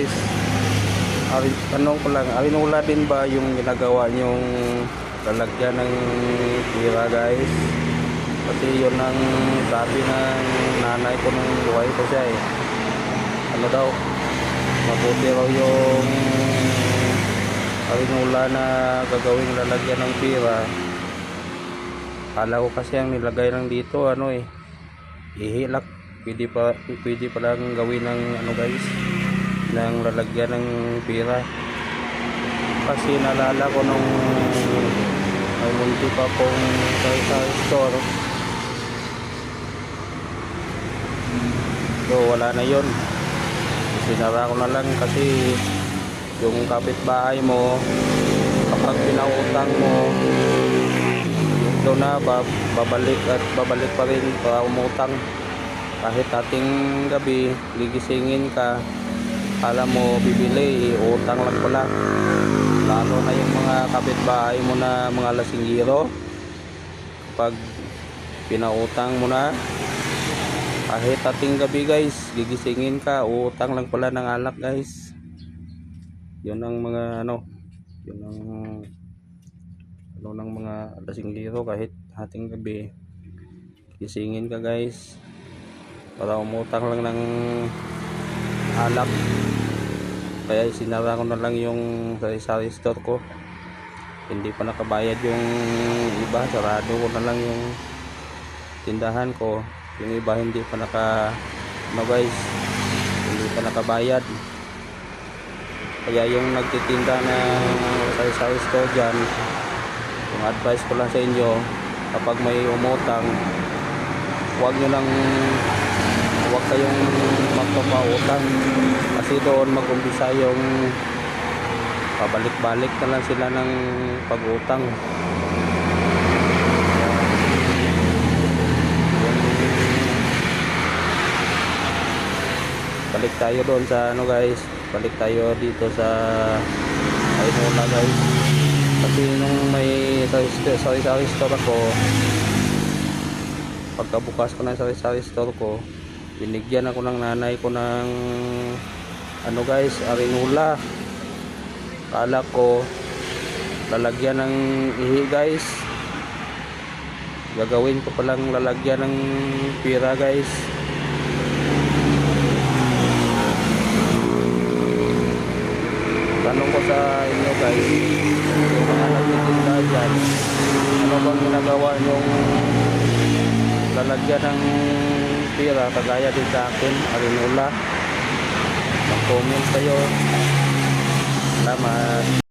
guys. Ari, tanong ko lang, arinula din ba yung ginagawa nyong lalagyan ng pira guys? Kasi yun ang sabi ng nanay ko nung buhay ko siya eh. Ano daw, mabuti raw yung arinula na gagawing lalagyan ng pira. Kala ko kasi ang nilagay lang dito ano eh, ihilak. Pwede pa, pwede pa lang gawin ng ano guys, ng lalagyan ng pira. Kasi naalala ko nung may munti pa pong sa, store. So wala na yon Sinara ko na lang kasi yung kapitbahay mo kapag pinautang mo ito na ba- babalik at babalik pa rin para umutang kahit ating gabi gigisingin ka kala mo bibili utang lang pala. Lalo na yung mga kapitbahay mo na mga lasinggiro pag pinautang mo na kahit ating gabi guys gigisingin ka utang lang pala ng alak guys. Yun ang mga ano yun ang ano ng mga lasinggiro kahit ating gabi. Gisingin ka guys. Para umutang lang ng alak kaya sinara ko na lang yung sari-sari store ko. Hindi pa nakabayad yung iba. Sarado ko na lang yung tindahan ko. Yung iba hindi pa naka ano guys hindi pa nakabayad. Kaya yung nagtitinda ng sari-sari store dyan yung advice ko lang sa inyo kapag may umutang huwag nyo lang huwag kayong magpapautang kasi doon magumpisa yung pabalik-balik na lang sila ng pag-utang. Balik tayo doon sa ano guys. Balik tayo dito sa Aynola guys. Kasi nung may sari store ako pagkabukas ko ng sari store ko binigyan ako ng nanay ko ng ano guys arinula. Kala ko lalagyan ng ihi guys. Gagawin ko palang lalagyan ng pira guys. Tanong ko sa inyo guys. Yung mga nagtitinda dyan ano bang ginagawa yung lalagyan ng pira kagaya din sa akin arinula. Mag comment kayo. Salamat